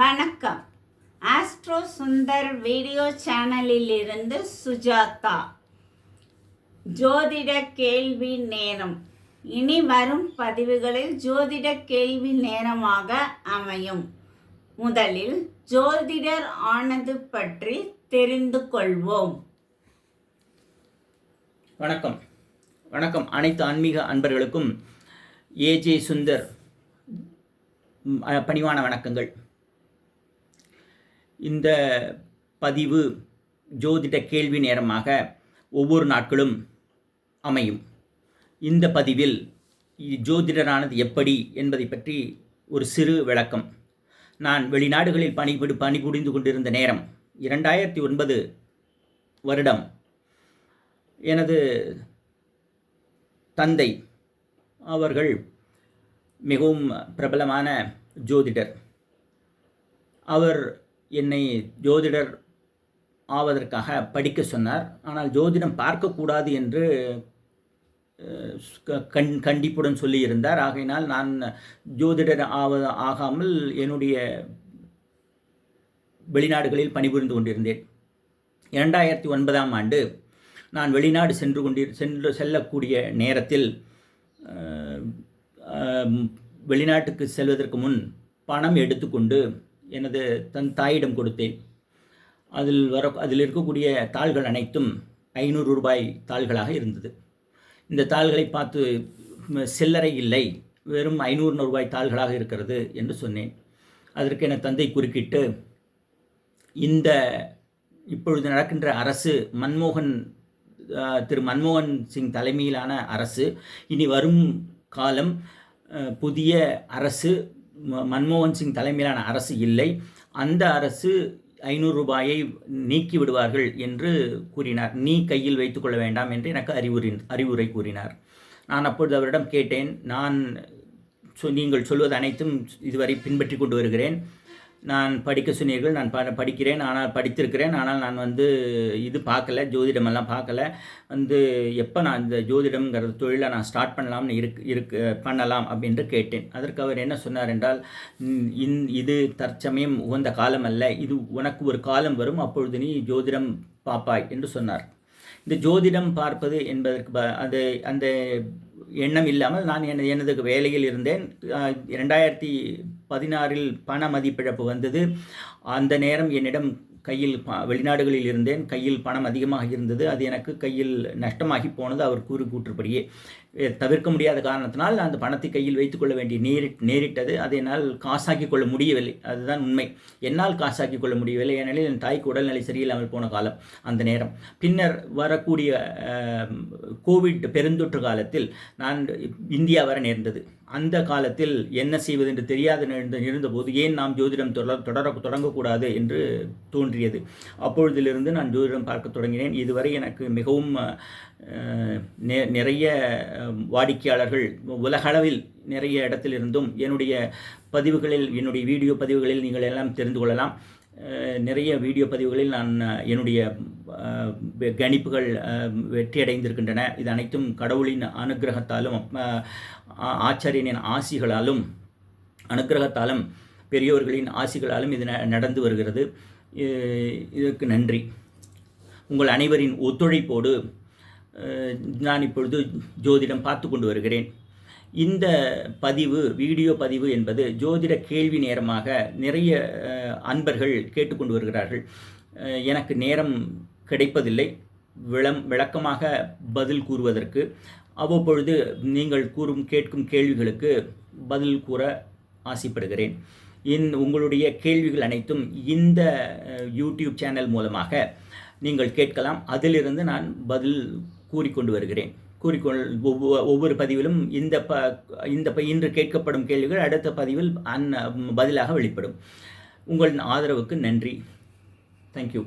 வணக்கம். Astro Sundar video சேனலில் இருந்து சுஜாதா. ஜோதிட கேள்வி நேரம். இனி வரும் பதிவுகளில் ஜோதிட கேள்வி நேரமாக அமையும். முதலில் ஜோதிடர் ஆனது பற்றி தெரிந்து கொள்வோம். வணக்கம். வணக்கம் அனைத்து ஆன்மீக அன்பர்களுக்கும் ஏஜே சுந்தர் பணிவான வணக்கங்கள். இந்த பதிவு ஜோதிட கேள்வி நேரமாக ஒவ்வொரு நாட்களும் அமையும். இந்த பதிவில் ஜோதிடரானது எப்படி என்பதை பற்றி ஒரு சிறு விளக்கம். நான் வெளிநாடுகளில் பணிபுரி பணிபுரிந்து கொண்டிருந்த நேரம் இரண்டாயிரத்தி ஒன்பது வருடம். எனது தந்தை அவர்கள் மிகவும் பிரபலமான ஜோதிடர். அவர் என்னை ஜோதிடர் ஆவதற்காக படிக்க சொன்னார். ஆனால் ஜோதிடம் பார்க்கக்கூடாது என்று க- கண் கண்டிப்புடன் சொல்லியிருந்தார். ஆகையினால் நான் ஜோதிடர் ஆவ ஆகாமல் என்னுடைய வெளிநாடுகளில் பணிபுரிந்து கொண்டிருந்தேன். இரண்டாயிரத்தி ஒன்பதாம் ஆண்டு நான் வெளிநாடு சென்று கொண்டி சென்று செல்லக்கூடிய நேரத்தில் வெளிநாட்டுக்கு செல்வதற்கு முன் பணம் எடுத்துக்கொண்டு எனது தன் தாயிடம் கொடுத்தேன். அதில் வர அதில் இருக்கக்கூடிய தாள்கள் அனைத்தும் ஐநூறு ரூபாய் தாள்களாக இருந்தது. இந்த தாள்களை பார்த்து சில்லறை இல்லை. வெறும் ஐநூறு ரூபாய் தாள்களாக இருக்கிறது என்று சொன்னேன். அதற்கு என தந்தை குறுக்கிட்டு இந்த இப்பொழுது நடக்கின்ற அரசு மன்மோகன் திரு மன்மோகன் சிங் தலைமையிலான அரசு இனி வரும் காலம் புதிய அரசு மன்மோகன் சிங் தலைமையிலான அரசு இல்லை. அந்த அரசு ஐநூறு ரூபாயை நீக்கி விடுவார்கள் என்று கூறினார். நீ கையில் வைத்துக்கொள்ள வேண்டாம் என்று எனக்கு அறிவுரை அறிவுரை கூறினார். நான் அப்பொழுது அவரிடம் கேட்டேன் நான் சொ- நீங்கள் சொல்வது அனைத்தும் இதுவரை பின்பற்றி கொண்டு வருகிறேன். நான் படிக்க சொன்னீர்கள் நான் ப படிக்கிறேன் ஆனால் படித்திருக்கிறேன் ஆனால் நான் வந்து இது பார்க்கல ஜோதிடமெல்லாம் பார்க்கல. வந்து எப்போ நான் இந்த ஜோதிடம்ங்கிற தொழிலை நான் ஸ்டார்ட் பண்ணலாம்னு இருக்கு இருக்கு பண்ணலாம் அப்படின்று கேட்டேன். அதற்கு அவர் என்ன சொன்னார் என்றால் இந் இது தற்சமயம் உகந்த காலம் அல்ல. இது உனக்கு ஒரு காலம் வரும் அப்பொழுது நீ ஜோதிடம் பார்ப்பாய் என்று சொன்னார். இந்த ஜோதிடம் பார்ப்பது என்பதற்கு ப- அது அந்த எண்ணம் இல்லாமல் நான் எனது எனது வேலையில் இருந்தேன். இரண்டாயிரத்தி பதினாறில் பண மதிப்பிழப்பு வந்தது. அந்த நேரம் என்னிடம் கையில் ப- வெளிநாடுகளில் இருந்தேன். கையில் பணம் அதிகமாக இருந்தது. அது எனக்கு கையில் நஷ்டமாகி போனது. அவர் கூறு கூற்றுப்படியே. தவிர்க்க முடியாத காரணத்தினால் அந்த பணத்தை கையில் வைத்துக்கொள்ள வேண்டிய நேரிட் நேரிட்டது. அதை என்னால் காசாக்கி கொள்ள முடியவில்லை. அதுதான் உண்மை. என்னால் காசாக்கி கொள்ள முடியவில்லை. ஏனெனில் என் தாய்க்கு உடல்நிலை சரியில்லாமல் போன காலம் அந்த நேரம். பின்னர் வரக்கூடிய கோவிட் பெருந்தொற்று காலத்தில் நான் இந்தியா வர நேர்ந்தது. அந்த காலத்தில் என்ன செய்வது என்று தெரியாத இருந்தபோது ஏன் நாம் ஜோதிடம் தொடர் தொடர தொடங்கக்கூடாது என்று தோன்றியது. அப்பொழுதிலிருந்து நான் ஜோதிடம் பார்க்க தொடங்கினேன். இதுவரை எனக்கு மிகவும் நிறைய வாடிக்கையாளர்கள் உலகளவில் நிறைய இடத்திலிருந்தும் என்னுடைய பதிவுகளில் என்னுடைய வீடியோ பதிவுகளில் நீங்கள் எல்லாம் தெரிந்து கொள்ளலாம். நிறைய வீடியோ பதிவுகளில் நான் என்னுடைய கணிப்புகள் வெற்றியடைந்திருக்கின்றன. இது அனைத்தும் கடவுளின் அனுக்கிரகத்தாலும் ஆச்சாரியனின் ஆசிகளாலும் அனுக்கிரகத்தாலும் பெரியோர்களின் ஆசிகளாலும் இது ந- நடந்து வருகிறது. இதற்கு நன்றி. உங்கள் அனைவரின் ஒத்துழைப்போடு நான் இப்பொழுது ஜோதிடம் பார்த்து கொண்டு வருகிறேன். இந்த பதிவு வீடியோ பதிவு என்பது ஜோதிட கேள்வி நேரமாக நிறைய அன்பர்கள் கேட்டுக்கொண்டு வருகிறார்கள். எனக்கு நேரம் கிடைப்பதில்லை. விளம் விளக்கமாக பதில் கூறுவதற்கு அவ்வப்பொழுது நீங்கள் கூறும் கேட்கும் கேள்விகளுக்கு பதில் கூற ஆசைப்படுகிறேன். இந் உங்களுடைய கேள்விகள் அனைத்தும் இந்த யூடியூப் சேனல் மூலமாக நீங்கள் கேட்கலாம். அதிலிருந்து நான் பதில் கூறிக்கொண்டு வருகிறேன். கூறிக்கொள் ஒவ்வொரு ஒவ்வொரு பதிவிலும் இந்த ப இந்த ப இன்று கேட்கப்படும் கேள்விகள் அடுத்த பதிவில் அந் பதிலாக வெளிப்படும். உங்கள் ஆதரவுக்கு நன்றி. தேங்க்யூ